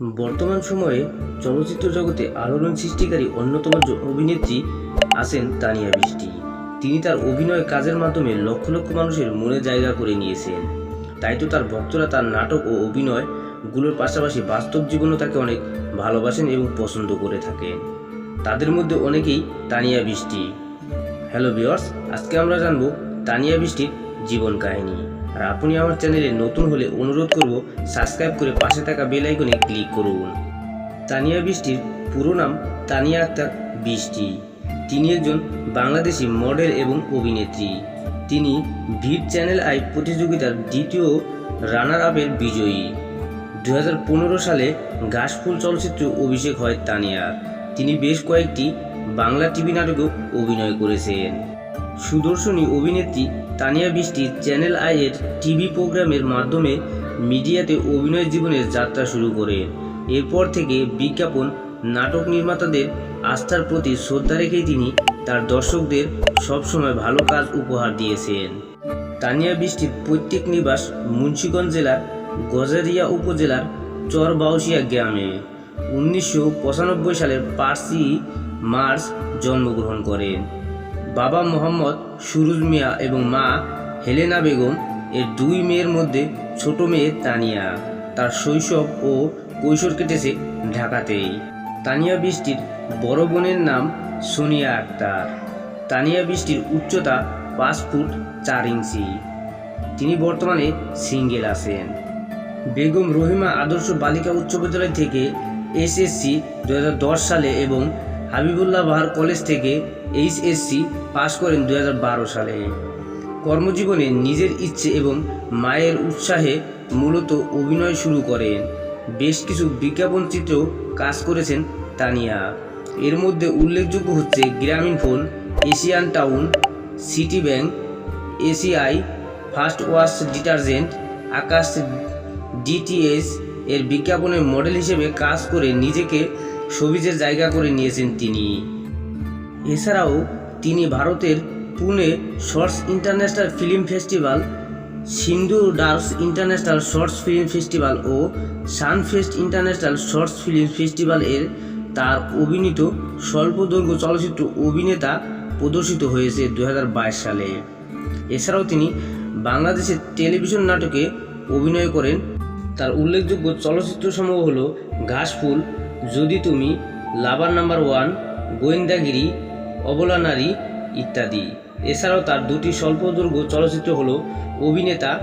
বর্তমান সময়ে চলচ্চিত্র জগতে আলোড়ন সৃষ্টিকারী অন্যতম অভিনেত্রী আছেন তানিয়া বৃষ্টি তিনি তার অভিনয় কাজের মাধ্যমে লক্ষ লক্ষ মানুষের মনে জায়গা করে নিয়েছেন। তাই তো তার ভক্তরা তার নাটক ও অভিনয়গুলোর পাশাপাশি বাস্তব জীবনও তাকে অনেক ভালোবাসেন এবং পছন্দ করে থাকেন। তাদের মধ্যে অনেকেই তানিয়া বৃষ্টি হ্যালো ভিওর্স আজকে আমরা জানব তানিয়া বৃষ্টির জীবন কাহিনী। আর আপনি আমার চ্যানেলে নতুন হলে অনুরোধ করব সাবস্ক্রাইব করে পাশে থাকা বেল আইকনে ক্লিক করুন। তানিয়া বৃষ্টির পুরো নাম তানিয়া আক্তার বৃষ্টি। তিনি একজন বাংলাদেশি মডেল এবং অভিনেত্রী। তিনি ভিড চ্যানেল আই প্রতিযোগিতার দ্বিতীয় রানার আপের বিজয়ী। দু হাজার পনেরো সালে ঘাসফুল চলচ্চিত্রে অভিষেক হয় তানিয়ার। তিনি বেশ কয়েকটি বাংলা টিভি নাটকেও অভিনয় করেছেন। সুদর্শনী অভিনেত্রী তানিয়া বৃষ্টি চ্যানেল আইয়ের টিভি প্রোগ্রামের মাধ্যমে মিডিয়াতে অভিনয় জীবনের যাত্রা শুরু করেন এরপর থেকে বিজ্ঞাপন, নাটক নির্মাতাদের আস্থার প্রতি শ্রদ্ধা রেখেই তিনি তার দর্শকদের সবসময় ভালো কাজ উপহার দিয়েছেন। তানিয়া বৃষ্টির প্রত্যেক নিবাস মুন্সিগঞ্জ জেলার গজারিয়া উপজেলার চরবাউসিয়া গ্রামে। উনিশশো পঁচানব্বই সালের পাঁচই মার্চ জন্মগ্রহণ করেন। বাবা মোহাম্মদ সুরুজ মিয়া এবং মা হেলেনা বেগম এর দুই মেয়ের মধ্যে ছোট মেয়ে তানিয়া। তার শৈশব ও কৈশোর কেটেছে ঢাকাতেই। তানিয়া বৃষ্টির বড় বোনের নাম সোনিয়া আক্তার। তানিয়া বৃষ্টির উচ্চতা পাঁচ ফুট চার ইঞ্চি। তিনি বর্তমানে সিঙ্গেল আছেন। বেগম রহিমা আদর্শ বালিকা উচ্চ বিদ্যালয় থেকে এসএসসি দু হাজার দশ সালে এবং হাবিবুল্লাহ বাহার কলেজ থেকে এইচএসসি পাশ করেন দু হাজার বারো সালে। কর্মজীবনে নিজের ইচ্ছে এবং মায়ের উৎসাহে মূলত অভিনয় শুরু করেন বেশ কিছু বিজ্ঞাপন চিত্রেও কাজ করেছেন তানিয়া। এর মধ্যে উল্লেখযোগ্য হচ্ছে Grameen phone, Asian town, city bank, ACI, first wash detergent, Akash DTS এর বিজ্ঞাপনের মডেল হিসেবে কাজ করে নিজেকে সবিজের জায়গা করে নিয়েছেন তিনি। এছাড়াও তিনি ভারতের Pune shorts international film festival Sindhu DARS international shorts film festival ও Sunfest international shorts film festival এর তার অভিনীত স্বল্পদৈর্ঘ্য চলচ্চিত্র অভিনেতা প্রদর্শিত হয়েছে দু হাজার বাইশ সালে। এছাড়াও তিনি বাংলাদেশের টেলিভিশন নাটকে অভিনয় করেন। তার উল্লেখযোগ্য চলচ্চিত্রসমূহ হল ঘাসফুল যদি তুমি লাভার নাম্বার ওয়ান, গোয়েন্দাগিরি, অবলা নারী ইত্যাদি। এছাড়াও তার দুটি স্বল্পদৈর্ঘ্য চলচ্চিত্র হল অভিনেতা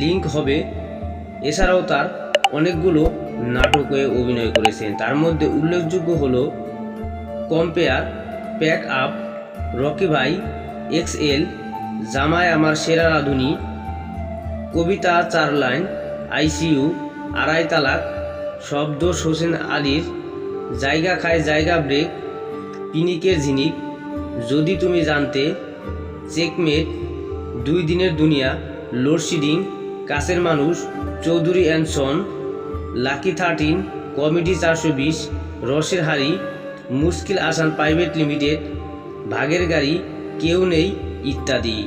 লিঙ্ক হবে। এছাড়াও তার অনেকগুলো নাটকে অভিনয় করেছেন। তার মধ্যে উল্লেখযোগ্য হল কম্পেয়ার, প্যাক আপ, রকি ভাই, এক্স এল জামায় আমার সেরা রাঁধুনি, কবিতা চার লাইন আইসিইউ আড়াই তালাক শব্দ হোসেন আলীর, জায়গা খায় জায়গা ব্রেক, পিনিকের ঝিনিক। যদি তুমি জানতে, চেকমেট, দুই দিনের দুনিয়া, লোডশেডিং, কাছের মানুষ, Chowdhury and son, lucky thirteen, comedy চারশো বিশ, রসের হাড়ি, মুশকিল আসান প্রাইভেট লিমিটেড, ভাগের গাড়ি, কেউ নেই, ইত্যাদি।